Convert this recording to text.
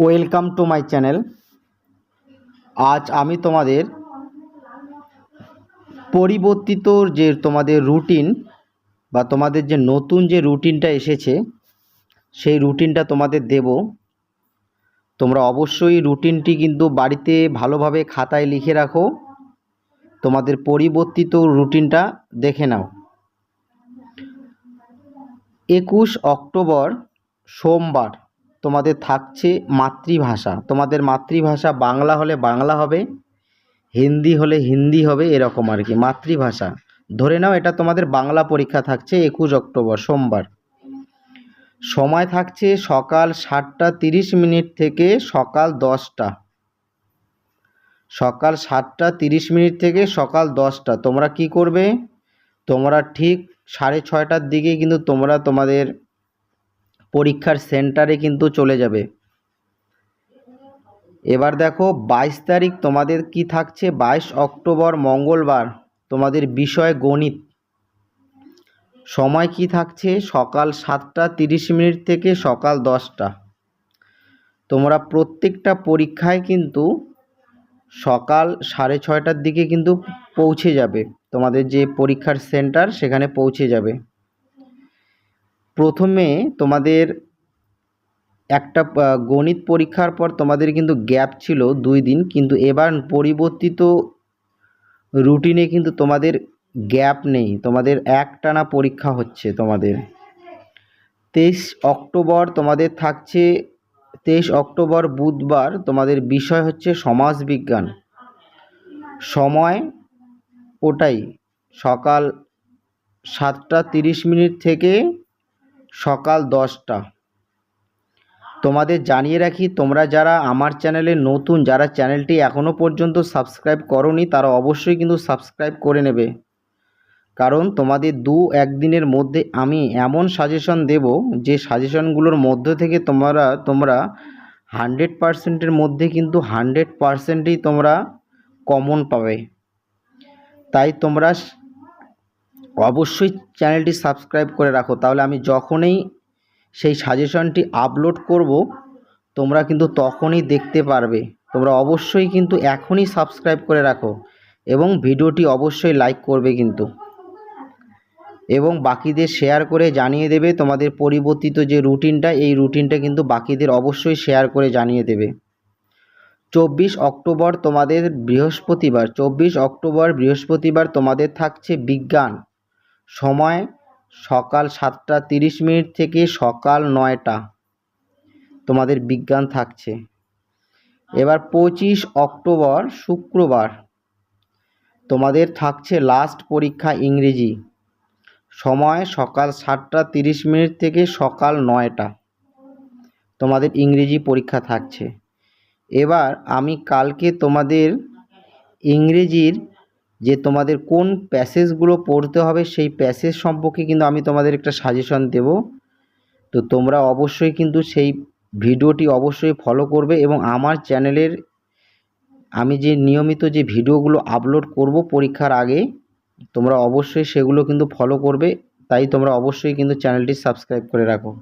Welcome to my channel. আজ আমি তোমাদের পরিবর্তিত যে তোমাদের রুটিন বা তোমাদের যে নতুন যে রুটিনটা এসেছে, সেই রুটিনটা তোমাদের দেব। তোমরা অবশ্যই রুটিনটি কিন্তু বাড়িতে ভালোভাবে খাতায় লিখে রাখো। তোমাদের পরিবর্তিত রুটিনটা দেখে নাও। একুশ অক্টোবর সোমবার। তোমাদের থাকছে মাতৃভাষা। তোমাদের মাতৃভাষা বাংলা হলে বাংলা হবে, হিন্দি হলে হিন্দি হবে, এরকম আর কি, মাতৃভাষা। ধরে নাও এটা তোমাদের বাংলা পরীক্ষা থাকছে একুশ অক্টোবর, সোমবার। সময় থাকছে সকাল সাতটা তিরিশ মিনিট থেকে সকাল দশটা। সকাল সাতটা তিরিশ মিনিট থেকে সকাল দশটা। তোমরা কি করবে? তোমরা ঠিক সাড়ে ছয়টার দিকে কিন্তু তোমরা তোমাদের পরীক্ষার সেন্টারে কিন্তু চলে যাবে। এবার দেখো, বাইশ তারিখ তোমাদের কি থাকছে? বাইশ অক্টোবর, মঙ্গলবার তোমাদের বিষয় গণিত। সময় কি থাকছে? সকাল সাতটা তিরিশ মিনিট থেকে সকাল দশটা। তোমরা প্রত্যেকটা পরীক্ষায় কিন্তু সকাল সাড়ে ছয়টার দিকে কিন্তু পৌঁছে যাবে। তোমাদের যে পরীক্ষার সেন্টার, সেখানে পৌঁছে যাবে। প্রথমে তোমাদের একটা গণিত পরীক্ষার পর তোমাদের কিন্তু গ্যাপ ছিল দুই দিন, কিন্তু এবার পরিবর্তিত রুটিনে কিন্তু তোমাদের গ্যাপ নেই, তোমাদের একটানা পরীক্ষা হচ্ছে তোমাদের। তেইশ অক্টোবর তোমাদের থাকছে, তেইশ অক্টোবর বুধবার তোমাদের বিষয় হচ্ছে সমাজবিজ্ঞান। সময় ওটাই, সকাল সাতটা তিরিশ মিনিট থেকে সকাল দশটা। তোমাদের জানিয়ে রাখি, তোমরা যারা আমার চ্যানেলে নতুন, যারা চ্যানেলটি এখনও পর্যন্ত সাবস্ক্রাইব করনি, তারা অবশ্যই কিন্তু সাবস্ক্রাইব করে নেবে। কারণ তোমাদের দু একদিনের মধ্যে আমি এমন সাজেশন দেব, যে সাজেশনগুলোর মধ্য থেকে তোমরা তোমরা হান্ড্রেড পারসেন্টের মধ্যে কিন্তু হান্ড্রেড পারসেন্টই তোমরা কমন পাবে। তাই তোমরা অবশ্যই চ্যানেলটি সাবস্ক্রাইব করে রাখো। তাহলে আমি যখনই সেই সাজেশনটি আপলোড করব, তোমরা কিন্তু তখনই দেখতে পারবে। তোমরা অবশ্যই কিন্তু এখনই সাবস্ক্রাইব করে রাখো এবং ভিডিওটি অবশ্যই লাইক করবে কিন্তু। এবং বাকিদের শেয়ার করে জানিয়ে দেবে তোমাদের পরিবর্তিত যে রুটিনটা, এই রুটিনটা কিন্তু বাকিদের অবশ্যই শেয়ার করে জানিয়ে দেবে। চব্বিশ অক্টোবর তোমাদের বৃহস্পতিবার, চব্বিশ অক্টোবর বৃহস্পতিবার তোমাদের থাকছে বিজ্ঞান। সময় সকাল সাতটা তিরিশ মিনিট থেকে সকাল নয়টা। তোমাদের বিজ্ঞান থাকছে। এবার পঁচিশ অক্টোবর শুক্রবার। তোমাদের থাকছে লাস্ট পরীক্ষা ইংরেজি। সময় সকাল সাতটা তিরিশ মিনিট থেকে সকাল নয়টা। তোমাদের ইংরেজি পরীক্ষা থাকছে। এবার আমি কালকে তোমাদের ইংরেজির যে তোমাদের কোন প্যাসেজগুলো পড়তে হবে সেই প্যাসেজ সম্পর্কে কিন্তু আমি তোমাদের একটা সাজেশন দেব। তো তোমরা অবশ্যই কিন্তু সেই ভিডিওটি অবশ্যই ফলো করবে এবং আমার চ্যানেলের আমি যে নিয়মিত যে ভিডিওগুলো আপলোড করব পরীক্ষার আগে, তোমরা অবশ্যই সেগুলো কিন্তু ফলো করবে। তাই তোমরা অবশ্যই কিন্তু চ্যানেলটি সাবস্ক্রাইব করে রাখো।